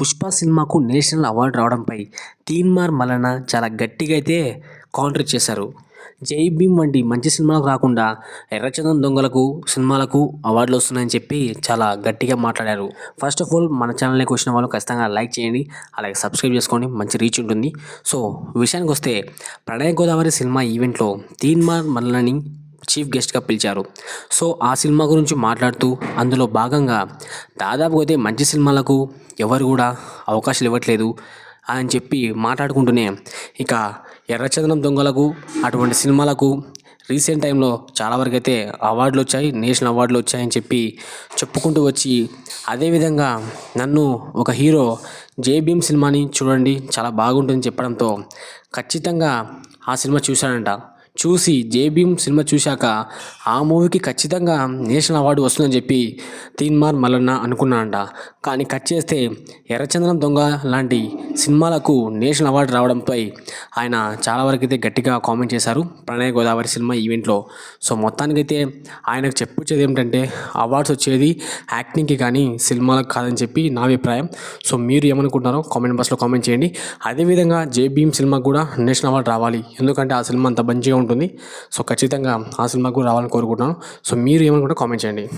పుష్ప సినిమాకు national award రావడంపై తీన్మార్ మలన చాలా గట్టిగా అయితే కౌంటర్ ఇచ్చేశారు జై భీమ్ వంటి మంచి సినిమాలకు రాకుండా ఎర్రచందనం దొంగలకు సినిమాలకు అవార్డులు వస్తున్నాయని చెప్పి చాలా గట్టిగా మాట్లాడారు. ఫస్ట్ ఆఫ్ ఆల్ మన ఛానల్కి వచ్చిన వాళ్ళు ఖచ్చితంగా లైక్ చేయండి అలాగే సబ్స్క్రైబ్ చేసుకోండి మంచి రీచ్ ఉంటుంది. సో విషయానికి వస్తే ప్రణయ గోదావరి సినిమా ఈవెంట్లో తీన్మార్ మల్లనని చీఫ్ గెస్ట్గా పిలిచారు. సో ఆ సినిమా గురించి మాట్లాడుతూ అందులో భాగంగా దాదాపు అయితే మంచి సినిమాలకు ఎవరు కూడా అవకాశాలు ఇవ్వట్లేదు అని చెప్పి మాట్లాడుకుంటూనే ఇక ఎర్రచందనం దొంగలకు అటువంటి సినిమాలకు రీసెంట్ టైంలో చాలా వరకు అయితే అవార్డులు వచ్చాయి నేషనల్ అవార్డులు వచ్చాయని చెప్పి చెప్పుకుంటూ వచ్చి అదేవిధంగా నన్ను ఒక హీరో జేబీఎం భీమ్ సినిమాని చూడండి చాలా బాగుంటుందని చెప్పడంతో ఖచ్చితంగా ఆ సినిమా చూశానంట చూసి జేబీఎం సినిమా చూశాక ఆ మూవీకి ఖచ్చితంగా నేషనల్ అవార్డు వస్తుందని చెప్పి తీన్మార్ మల్లన్న అనుకున్నానంట కానీ కట్ చేస్తే ఎర్రచందనం దొంగ లాంటి సినిమాలకు నేషనల్ అవార్డు రావడంపై ఆయన చాలా వరకు అయితే గట్టిగా కామెంట్ చేశారు ప్రణయ గోదావరి సినిమా ఈవెంట్లో. సో మొత్తానికైతే ఆయనకు చెప్పొచ్చేది ఏమిటంటే అవార్డ్స్ వచ్చేది యాక్టింగ్కి కానీ సినిమాలకు కాదని చెప్పి నా అభిప్రాయం. సో మీరు ఏమనుకుంటున్నారో కామెంట్ బాక్స్లో కామెంట్ చేయండి. అదేవిధంగా జేబీఎం భీమ్ సినిమాకు కూడా నేషనల్ అవార్డు రావాలి. ఎందుకంటే ఆ సినిమా అంత మంచిగా ఉంటుంది. ఉంటుంది సో ఖచ్చితంగా ఆ సినిమాకు రావాలని కోరుకుంటున్నాను. సో మీరు ఏమనుకుంటే కామెంట్ చేయండి.